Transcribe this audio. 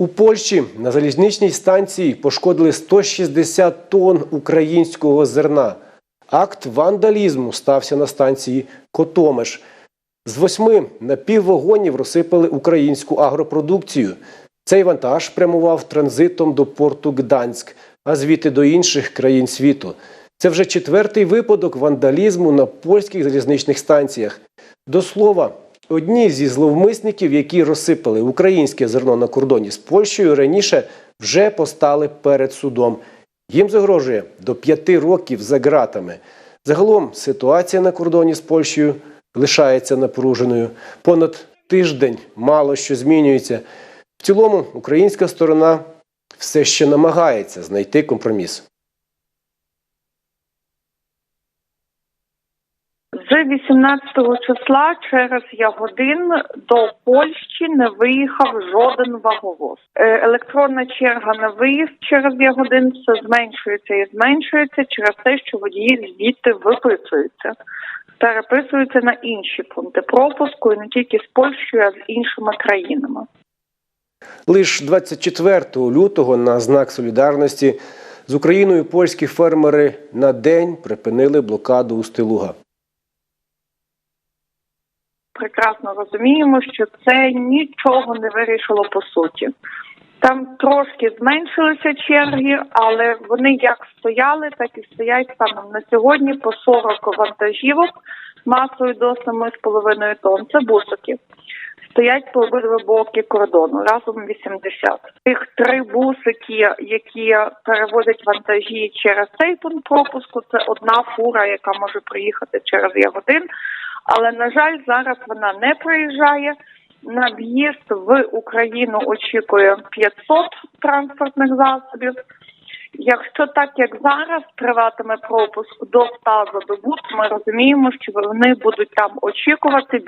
У Польщі на залізничній станції пошкодили 160 тонн українського зерна. Акт вандалізму стався на станції Котомиш. З восьми напіввагонів розсипали українську агропродукцію. Цей вантаж прямував транзитом до порту Гданськ, а звідти до інших країн світу. Це вже четвертий випадок вандалізму на польських залізничних станціях. До слова, одні зі зловмисників, які розсипали українське зерно на кордоні з Польщею, раніше вже постали перед судом. Їм загрожує до п'яти років за ґратами. Загалом ситуація на кордоні з Польщею лишається напруженою. Понад тиждень мало що змінюється. В цілому українська сторона все ще намагається знайти компроміс. З 18 числа через Ягодин до Польщі не виїхав жоден ваговоз. Е, Електронна черга на виїзд через Ягодин все зменшується і зменшується через те, що водії звідти виписуються. Переписуються на інші пункти пропуску і не тільки з Польщею, а з іншими країнами. Лиш 24 лютого на знак солідарності з Україною польські фермери на день припинили блокаду у Стилуга. Прекрасно розуміємо, що це нічого не вирішило по суті. Там трошки зменшилися черги, але вони як стояли, так і стоять станом на сьогодні по 40 вантажівок масою до 7,5 тонн. Це бусики. Стоять по обидва боки кордону, разом 80. Тих три бусики, які перевозять вантажі через цей пункт пропуску, це одна фура, яка може приїхати через Ягодин. Але на жаль, зараз вона не приїжджає. На в'їзд в Україну очікує 500 транспортних засобів. Якщо так як зараз триватиме пропуск до 100 за добу, ми розуміємо, що вони будуть там очікувати